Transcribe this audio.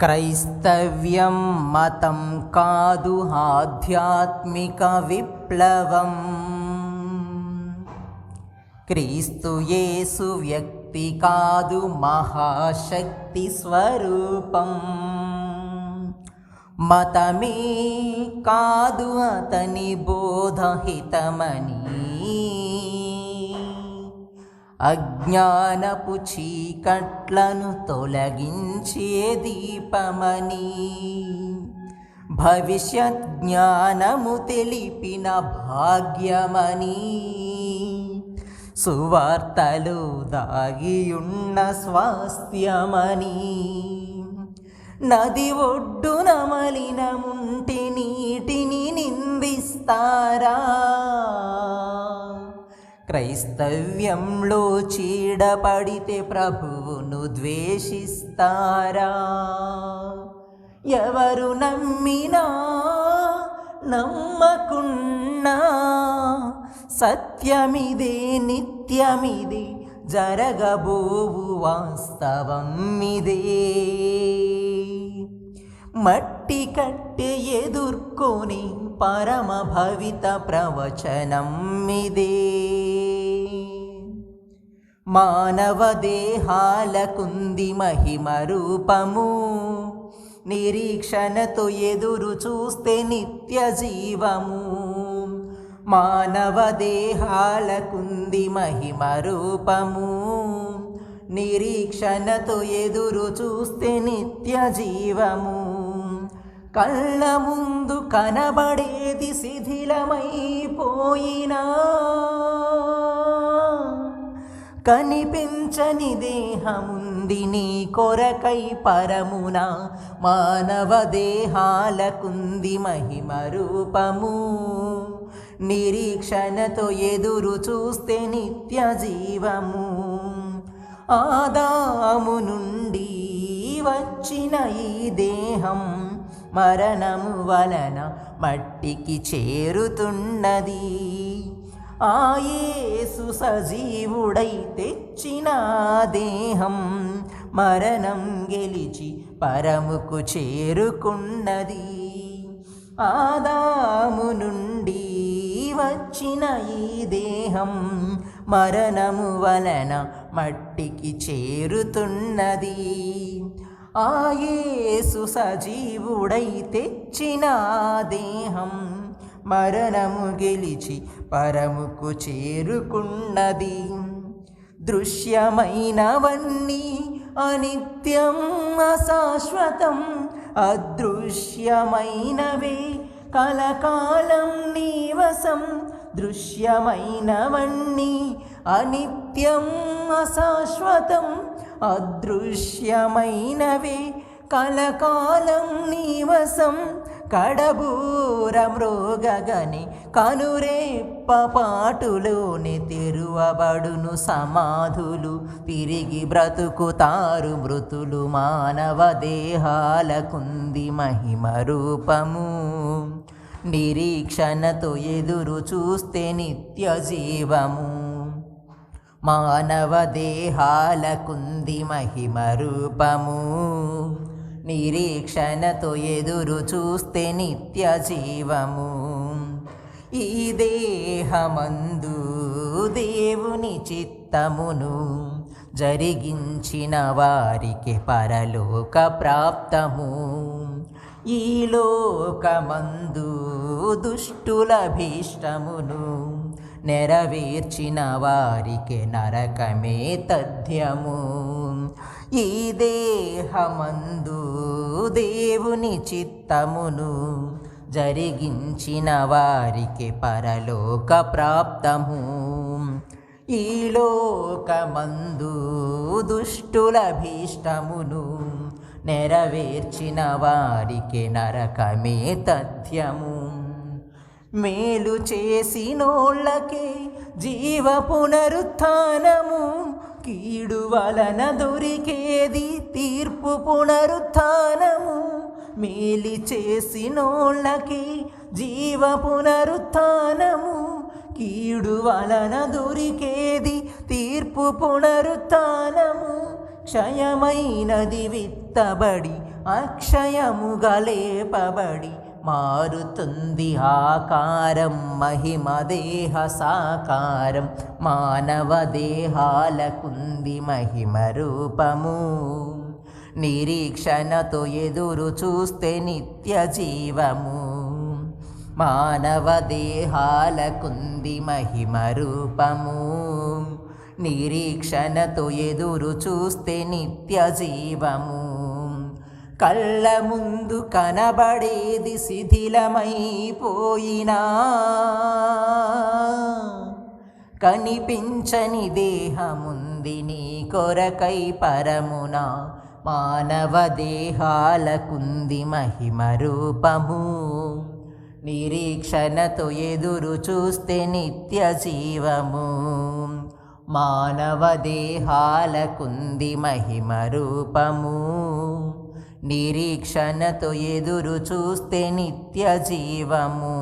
क्रैस्तव्यं मतं कादुहाध्यात्मिकविप्लवम् क्रीस्तु येषु व्यक्तिकादु महाशक्तिस्वरूपं मतमेकादु अत निबोधहितमणि అజ్ఞానపు చీకట్లను తొలగించే దీపమని. భవిష్యత్ జ్ఞానము తెలిపిన భాగ్యమని. సువార్తలు దాగియున్న స్వాస్థ్యమని. నది ఒడ్డున మలినముంటి నీటిని నిందిస్తారా? క్రైస్తవ్యంలో చీడపడితే ప్రభువును ద్వేషిస్తారా? ఎవరు నమ్మినా నమ్మకున్నా సత్యమిదే నిత్యమిదే జరగబోవు వాస్తవం ఇదే. మట్టి కట్టె ఎదుర్కొని పరమ భవిత ప్రవచనం ఇదే. మానవ దేహాలకుంది మహిమ రూపము. నిరీక్షణతో ఎదురు చూస్తే నిత్య జీవము. మానవ దేహాలకుంది మహిమ రూపము. నిరీక్షణతో ఎదురు చూస్తే నిత్య జీవము. కళ్ళ ముందు కనబడేది శిథిలమైపోయినా కనిపించని దేహముంది నీ కొరకై పరమున మానవ దేహాలకుంది మహిమ రూపము. నిరీక్షణతో ఎదురు చూస్తే నిత్య జీవము. ఆదాము నుండి వచ్చిన ఈ దేహం మరణము వలన మట్టికి చేరుతున్నది ఆయేసు సజీవుడై తెచ్చిన దేహం మరణం గెలిచి పరముకు చేరుకున్నది ఆదాము నుండి వచ్చిన ఈ దేహం మరణము వలన మట్టికి చేరుతున్నది ఆయేసు సజీవుడై తెచ్చిన దేహం మరణము గెలిచి పరముకు చేరుకున్నది. దృశ్యమైనవన్నీ అనిత్యం అశాశ్వతం అదృశ్యమైనవే. కలకాలం నీవసం దృశ్యమైనవన్నీ అనిత్యం అశాశ్వతం అదృశ్యమైనవే. కలకాలం నీవసం. కడబూర మృగగని కనురేప్ప పాటులోని తెరువబడును సమాధులు. తిరిగి బ్రతుకుతారు మృతులు మానవ దేహాలకుంది మహిమ రూపము. నిరీక్షణతో ఎదురు చూస్తే నిత్య జీవము. మానవ దేహాలకుంది మహిమ రూపము నిరీక్షణతో ఎదురు చూస్తే నిత్య జీవము ఈ దేహమందు దేవుని చిత్తమును జరిగించిన వారికి పరలోక ప్రాప్తము. ఈ లోకమందు దుష్టుల భీష్టమును నెరవేర్చిన వారికి నరకమే తథ్యము. ఈ దేహమందు దేవుని చిత్తమును జరిగించిన వారికి పరలోక ప్రాప్తము. ఈ లోకమందు దుష్టుల భీష్టమును నెరవేర్చిన వారికి నరకమే తథ్యము. మేలు చేసినోళ్ళకే జీవ పునరుత్నము కీడు వలన దొరికేది తీర్పు పునరుత్నము. మేలి చేసినోళ్ళకి జీవ పునరుత్నము కీడు వలన దొరికేది తీర్పు పునరుత్నము. క్షయమైనది విత్తబడి అక్షయముగా లేపబడి మారుతుంది ఆకారం మహిమ దేహ సాకారం మానవ దేహాలకుంది మహిమ రూపము. నిరీక్షణతో ఎదురు చూస్తే నిత్య జీవము. మానవ దేహాలకుంది మహిమ రూపము. నిరీక్షణతో ఎదురు చూస్తే నిత్య జీవము. కళ్ళ ముందు కనబడేది శిథిలమైపోయినా కనిపించని దేహముంది నీ కొరకై పరమున మానవ దేహాలకుంది మహిమ రూపము. నిరీక్షణతో ఎదురు చూస్తే నిత్య జీవము. మానవ దేహాలకుంది మహిమ రూపము. నిరీక్షణతో ఎదురు చూస్తే నిత్య జీవము.